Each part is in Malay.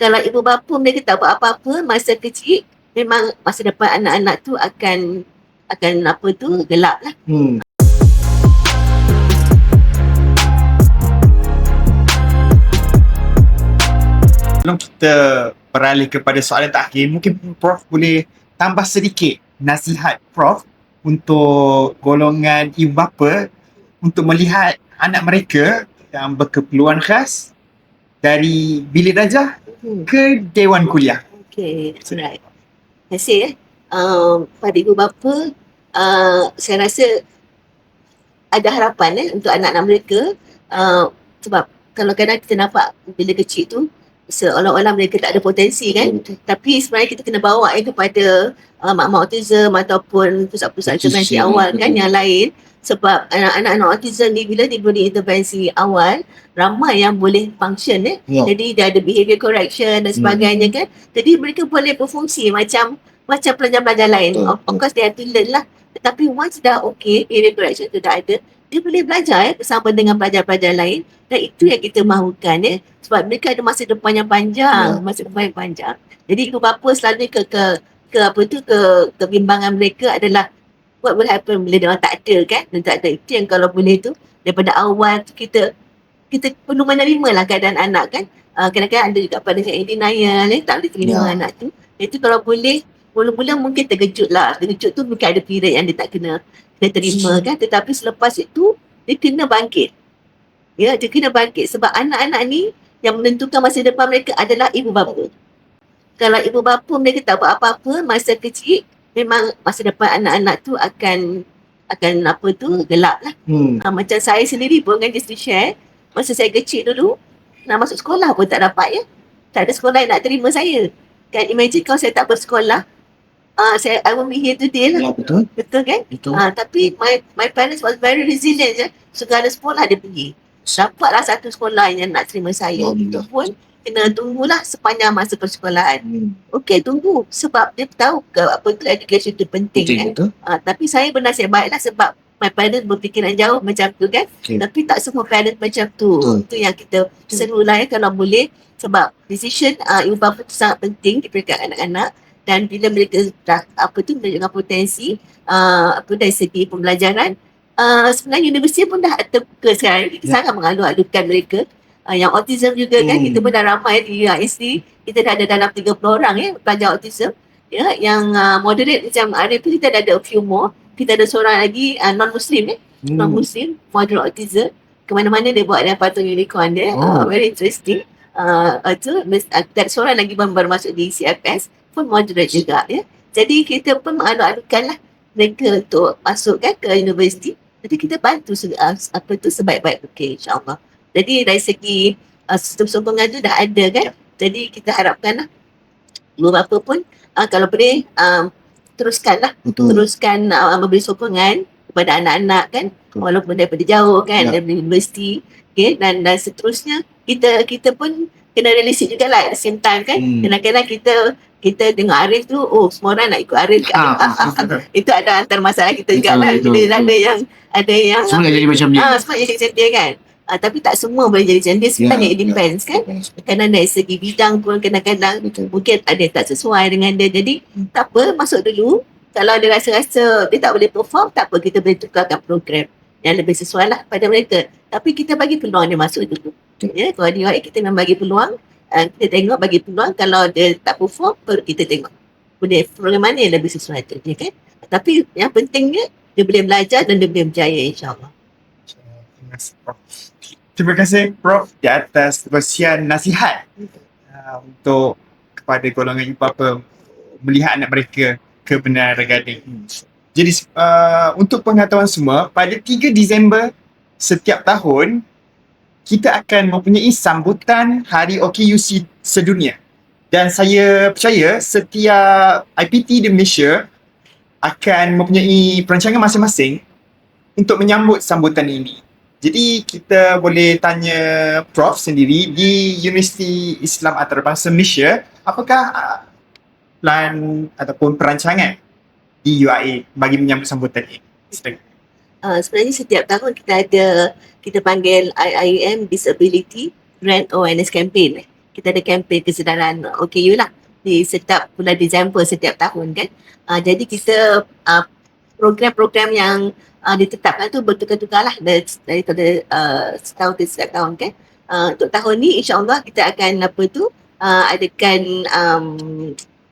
kalau ibu bapa mereka tak buat apa-apa masa kecil, memang masa depan anak-anak tu akan akan apa tu gelap lah. Hmm. Sebelum kita beralih kepada soalan terakhir, mungkin Prof boleh tambah sedikit nasihat Prof untuk golongan ibu bapa untuk melihat anak mereka yang berkeperluan khas dari bilik darjah Hmm. ke dewan kuliah. Okay, alright. Terima kasih eh. Um, pada ibu bapa, uh, saya rasa ada harapan eh untuk anak-anak mereka uh, sebab kalau kadang kita nampak bila kecil tu seolah-olah mereka tak ada potensi kan tapi sebenarnya kita kena bawa eh kepada uh, mak-mak autism ataupun pusat-pusat intervensi Betul. awal kan yang lain sebab anak-anak autism ni bila diberi intervensi awal ramai yang boleh function eh Ya. jadi dia ada behavior correction dan sebagainya kan. Jadi mereka boleh berfungsi macam macam pelajar-pelajar lain. Betul. Of, of course they have to learn lah. Tetapi once dah okay, behavior correction tu dah ada, dia boleh belajar eh bersama dengan pelajar-pelajar lain dan itu yang kita mahukan eh. Sebab mereka ada masa depan yang panjang, Ya. masa depan yang panjang. Jadi ibu bapa selalu ke ke ke apa tu ke kebimbangan mereka adalah what will happen bila dia orang tak ada kan dan tak ada itu yang kalau boleh tu daripada awal tu kita kita perlu menerima lah keadaan anak kan uh, kadang-kadang ada juga pada yang denial eh, tak boleh terima Ya. anak tu itu kalau boleh mula-mula mungkin terkejut lah terkejut tu mungkin ada period yang dia tak kena kena terima kan tetapi selepas itu dia kena bangkit ya dia kena bangkit sebab anak-anak ni yang menentukan masa depan mereka adalah ibu bapa kalau ibu bapa mereka tak buat apa-apa masa kecil memang masa depan anak-anak tu akan akan apa tu gelap lah Hmm. Ha, macam saya sendiri pun kan just to share masa saya kecil dulu nak masuk sekolah pun tak dapat ya. Tak ada sekolah yang nak terima saya. Kan imagine kalau saya tak bersekolah uh, saya I won't be here today lah. Ya, betul. Betul kan? Betul. Ha, tapi my my parents was very resilient je. Segala sekolah dia pergi. Dapatlah satu sekolah yang nak terima saya. Itu Alhamdulillah. pun kena tunggulah sepanjang masa persekolahan. Hmm. Okey, tunggu. Sebab dia tahu ke apa tu education tu penting Betul, kan. betul. Uh, tapi saya bernasib baiklah sebab my parents berfikiran jauh macam tu kan. Okey. Tapi tak semua parents macam tu. Betul. Itu yang kita serulah ya kalau boleh sebab decision uh, ibu bapa tu sangat penting di peringkat anak-anak dan bila mereka dah apa tu menunjukkan potensi uh, apa dari segi pembelajaran uh, sebenarnya universiti pun dah terbuka sekarang. Kita Ya. sangat mengalu-alukan mereka. Uh, yang autism juga kan Hmm. kita pun dah ramai di UISD kita dah ada dalam 30 orang ya pelajar autism. Ya yang uh, moderate macam Arif tu kita dah ada a few more. Kita ada seorang lagi uh, non muslim eh non Hmm. muslim moderate autism. Ke mana-mana dia buat dia patung unicorn dia. Oh. uh, very interesting. Uh, mis- uh, seorang lagi baru masuk di CFS pun moderate juga ya jadi kita pun mengalu-alukan lah mereka untuk masuk kan ke universiti jadi kita bantu se- uh, apa tu sebaik-baik mungkin insyaAllah jadi dari segi uh, sistem sokongan tu dah ada kan jadi kita harapkan lah ibu bapa pun uh, kalau boleh um, teruskan lah Betul. teruskan uh, memberi sokongan kepada anak-anak kan Betul. walaupun daripada jauh kan Ya. daripada universiti okay, dan dan seterusnya kita kita pun kena realistik juga lah at the same time kan Hmm. kadang-kadang kita kita dengar Arif tu oh semua orang nak ikut Arif. Ah, itu ada antara masalah kita juga lah. betul. ada yang ada yang Semua jadi macam ni. ah, semua jadi macam dia kan. Ah, tapi tak semua boleh jadi macam dia. Sebenarnya Ya, it depends kan. Kadang dari segi bidang pun kadang-kadang Betul. mungkin ada yang tak sesuai dengan dia. Jadi tak apa masuk dulu. Kalau dia rasa-rasa dia tak boleh perform tak apa. Kita boleh tukarkan program yang lebih sesuai lah pada mereka. Tapi kita bagi peluang dia masuk dulu. Ya kalau dia kita memang bagi peluang uh, kita tengok bagi peluang kalau dia tak perform baru kita tengok boleh program mana yang lebih sesuai tu ya kan tapi yang pentingnya dia boleh belajar dan dia boleh berjaya insyaAllah Terima kasih, Prof. Terima kasih Prof di atas kongsian nasihat uh, untuk kepada golongan ibu bapa melihat anak mereka ke Benar Gading. Jadi uh, untuk pengetahuan semua, pada 3 Disember setiap tahun kita akan mempunyai sambutan Hari OKUC sedunia. Dan saya percaya setiap IPT di Malaysia akan mempunyai perancangan masing-masing untuk menyambut sambutan ini. Jadi kita boleh tanya Prof sendiri di Universiti Islam Antarabangsa Malaysia, apakah uh, plan ataupun perancangan di UIA bagi menyambut sambutan ini? Silakan. Uh, sebenarnya setiap tahun kita ada kita panggil IIM Disability Brand Awareness Campaign. kita ada kempen kesedaran OKU lah di setiap bulan Disember setiap tahun kan. Uh, jadi kita uh, program-program yang uh, ditetapkan tu bertukar-tukar lah dari, daripada uh, setahun ke setiap tahun kan. Uh, untuk tahun ni insyaAllah kita akan apa tu uh, adakan um,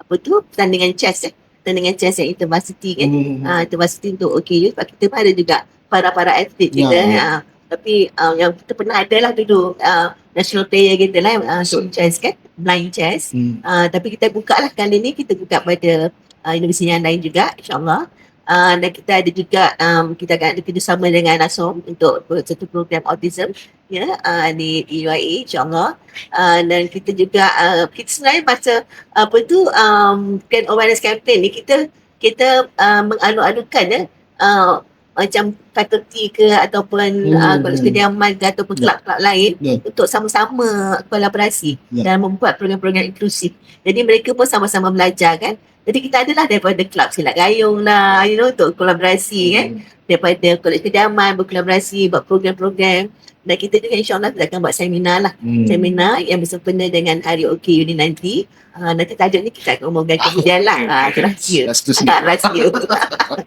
apa tu pertandingan chess eh. Pertandingan chess yang university kan. Hmm. uh, university untuk OKU sebab kita pun ada juga para-para atlet kita Ya, ya. uh, tapi uh, yang kita pernah ada lah dulu uh, national player kita lah uh, untuk chess kan blind chess Hmm. uh, tapi kita buka lah kali ni kita buka pada uh, universiti yang lain juga insyaAllah uh, dan kita ada juga um, kita akan ada kerjasama dengan ASOM untuk satu program autism ya uh, di, UIA insyaAllah uh, dan kita juga uh, kita sebenarnya masa apa tu um, kan awareness campaign ni kita kita uh, mengalu-alukan ya uh, macam fakulti ke ataupun Hmm, uh, kolej hmm. kediaman ke ataupun Ya. kelab-kelab lain Ya. untuk sama-sama kolaborasi Ya. dan membuat program-program inklusif. Jadi mereka pun sama-sama belajar kan. Jadi kita adalah daripada kelab silat gayung lah, you know, untuk kolaborasi kan. Daripada kolej kediaman berkolaborasi buat program-program. Dan kita juga insyaAllah kita akan buat seminar lah. Hmm. Seminar yang bersempena dengan Hari OKU ni nanti. Uh, nanti tajuk ni kita akan umumkan kemudian lah. Uh, itu rahsia. Tak rahsia.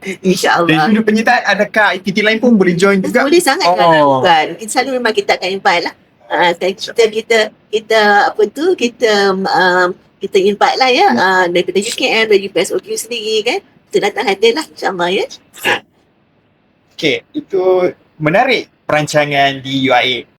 Dan InsyaAllah. sudut penyertaan adakah aktiviti lain pun boleh join juga? Boleh sangat Oh. kan. Kita selalu memang kita akan invite lah. Uh, kita kita kita apa tu kita um, kita invite lah ya uh, daripada UKM dari UPSOQ sendiri kan. Kita datang hadir lah insyaAllah ya. Okey, itu menarik perancangan di UIA.